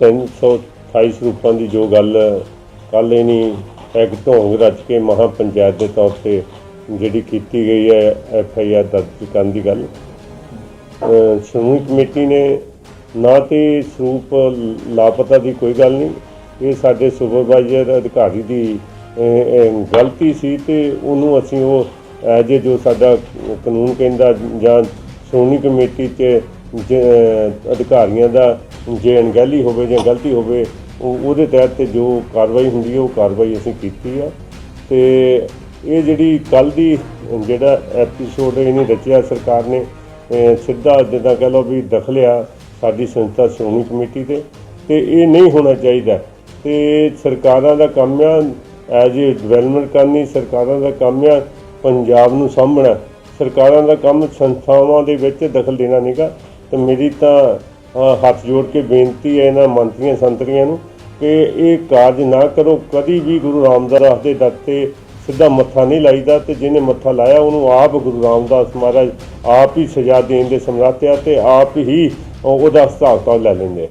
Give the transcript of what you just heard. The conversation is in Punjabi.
328 ਸਰੂਪਾਂ ਦੀ ਜੋ ਗੱਲ ਕੱਲ ਇਹਨੀ ਇੱਕ ਢੋਂਗ ਰਚ ਕੇ ਮਹਾ ਪੰਚਾਇਤ ਦੇ ਤੌਰ ਤੇ ਜਿਹੜੀ ਕੀਤੀ ਗਈ ਹੈ, ਐਫ ਆਈ ਆਰ ਦਰਜ ਕਰਨ ਦੀ ਗੱਲ। ਸ਼੍ਰੋਮਣੀ ਕਮੇਟੀ ਨੇ ਨਾ ਤੇ ਸਰੂਪ ਲਾਪਤਾ ਦੀ ਕੋਈ ਗੱਲ ਨਹੀਂ, ਇਹ ਸਾਡੇ ਸੁਪਰਵਾਈਜ਼ਰ ਅਧਿਕਾਰੀ ਦੀ ਗਲਤੀ ਸੀ ਤੇ ਉਹਨੂੰ ਅਸੀਂ ਉਹ ਐਜ ਜੋ ਸਾਡਾ ਕਾਨੂੰਨ ਕਹਿੰਦਾ ਜਾਂ ਸ਼੍ਰੋਮਣੀ ਕਮੇਟੀ 'ਚ ਅਧਿਕਾਰੀਆਂ ਦਾ ਜੇ ਅਣਗਹਿਲੀ ਹੋਵੇ ਜਾਂ ਗਲਤੀ ਹੋਵੇ, ਉਹ ਉਹਦੇ ਤਹਿਤ ਤੇ ਜੋ ਕਾਰਵਾਈ ਹੁੰਦੀ ਹੈ, ਉਹ ਕਾਰਵਾਈ ਅਸੀਂ ਕੀਤੀ ਆ। ਤੇ ਇਹ ਜਿਹੜੀ ਕੱਲ ਦੀ ਜਿਹੜਾ ਐਪੀਸੋਡ ਇਹਨੇ ਰਚਿਆ ਸਰਕਾਰ ਨੇ ਸਿੱਧਾ ਜਿੱਦਾਂ ਕਹ ਲਓ ਵੀ ਦਖਲਿਆ ਸਾਡੀ ਸੰਸਥਾ ਸ਼੍ਰੋਮਣੀ ਕਮੇਟੀ ਤੇ। ਤੇ ਇਹ ਨਹੀਂ ਹੋਣਾ ਚਾਹੀਦਾ। ਤੇ ਸਰਕਾਰਾਂ ਦਾ ਕੰਮ ਆ ਐਜ ਏ ਡਿਵੈਲਪਮੈਂਟ ਕਰਨੀ, ਸਰਕਾਰਾਂ ਦਾ ਕੰਮ ਆ, ਪੰਜਾਬ ਨੂੰ ਸਾਂਭਣਾ। ਸਰਕਾਰਾਂ ਦਾ ਕੰਮ ਸੰਸਥਾਵਾਂ ਦੇ ਵਿੱਚ ਦਖਲ ਦੇਣਾ ਨਹੀਂਗਾ ਤੇ ਮੇਰੀ ਤਾਂ ਹੱਥ ਜੋੜ ਕੇ ਬੇਨਤੀ ਹੈ ਇਹਨਾਂ ਮੰਤਰੀਆਂ, ਸੰਤਰੀਆਂ ਨੂੰ ਕਿ ਇਹ ਕਾਰਜ ਨਾ ਕਰੋ। ਕਦੀ ਵੀ ਗੁਰੂ ਰਾਮਦਾਸ ਦੇ ਦਰ ਤੇ ਸਿੱਧਾ ਮੱਥਾ ਨਹੀਂ ਲਾਈਦਾ ਤੇ ਜਿਹਨੇ ਮੱਥਾ ਲਾਇਆ, ਉਹਨੂੰ ਆਪ ਗੁਰੂ ਰਾਮਦਾਸ ਮਹਾਰਾਜ ਆਪ ਹੀ ਸਜ਼ਾ ਦੇਣ ਦੇ ਸਮਰੱਥ ਆ ਤੇ ਆਪ ਹੀ ਉਹਦਾ ਹਿਸਾਬ ਕਿਤਾਬ ਲੈ ਲੈਂਦੇ